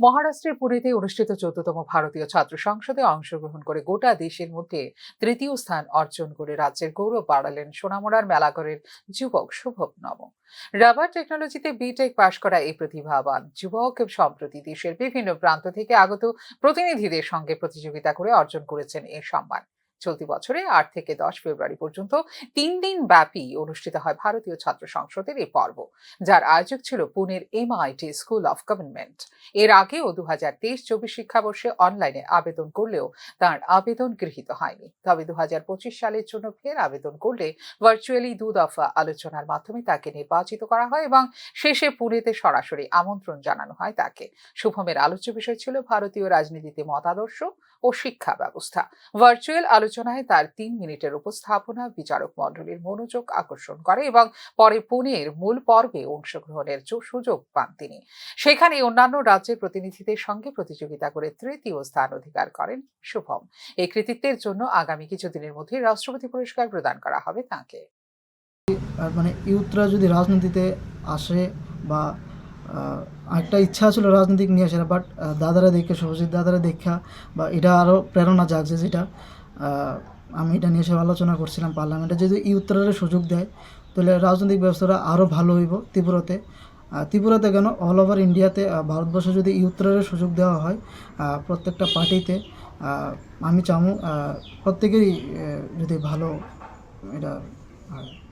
মহারাষ্ট্রের পুরীতে অনুষ্ঠিত চোদ্দতম ভারতীয় ছাত্র সংসদে অংশগ্রহণ করে গোটা দেশের মধ্যে তৃতীয় স্থান অর্জন করে রাজ্যের গৌরব বাড়ালেন সোনামুড়ার মেলাঘরের যুবক শুভব নব রাবার টেকনোলজিতে বিটেক পাশ করা এই প্রতিভাবান যুবক সম্প্রতি দেশের বিভিন্ন প্রান্ত থেকে আগত প্রতিনিধিদের সঙ্গে প্রতিযোগিতা করে অর্জন করেছেন এই সম্মান। চলতি বছরে আট থেকে দশ ফেব্রুয়ারি পর্যন্ত তিন দিন ব্যাপী অনুষ্ঠিত হয় ভারতীয় ছাত্র সংসদের এই পর্ব, যার আয়োজক ছিল পুনের এমআইটি স্কুল অফ গভর্নমেন্ট এর আগেও দু হাজার তেইশ চব্বিশ শিক্ষাবর্ষে অনলাইনে আবেদন করলেও তার আবেদন গৃহীত হয়নি। তবে দু হাজার পঁচিশ সালের জন্য ফের আবেদন করলে ভার্চুয়ালি দু দফা আলোচনার মাধ্যমে তাকে নির্বাচিত করা হয় এবং শেষে পুনেতে সরাসরি আমন্ত্রণ জানানো হয় তাকে। শুভমের আলোচ্য বিষয় ছিল ভারতীয় রাজনীতিতে মতাদর্শ ও শিক্ষা ব্যবস্থা। ভার্চুয়াল আলোচনায় তার তিন মিনিটের উপস্থাপনা বিচারক মণ্ডলীর মনোযোগ আকর্ষণ করে এবং পরে পুনের মূল পর্বে অংশগ্রহণের সুযোগ পান তিনি। সেখানে অন্যান্য রাজ্যের প্রতিনিধিদের সঙ্গে প্রতিযোগিতা করে তৃতীয় স্থান অধিকার করেন শুভম। এই কৃতিত্বের জন্য আগামী কিছুদিনের মধ্যে রাষ্ট্রপতি পুরস্কার প্রদান করা হবে তাকে। মানে ইউথরা যদি রাজনীতিতে আসে বা একটা ইচ্ছা ছিল রাজনীতি নিয়ে আসার, বাট দাদারা দেখে শুভজিৎ দাদারা দেখা বা এটা আরও প্রেরণা জাগছে যেটা আমি এটা নিয়ে সব আলোচনা করছিলাম পার্লামেন্টে। যদি ইউথরা সুযোগ দেয়, তাহলে রাজনৈতিক ব্যবস্থাটা আরও ভালো হইব ত্রিপুরাতে ত্রিপুরাতে কেন? অল ওভার ইন্ডিয়াতে ভারতবর্ষে যদি ইউথরা সুযোগ দেওয়া হয় প্রত্যেকটা পার্টিতে আমি চামু প্রত্যেকেরই যদি ভালো, এটা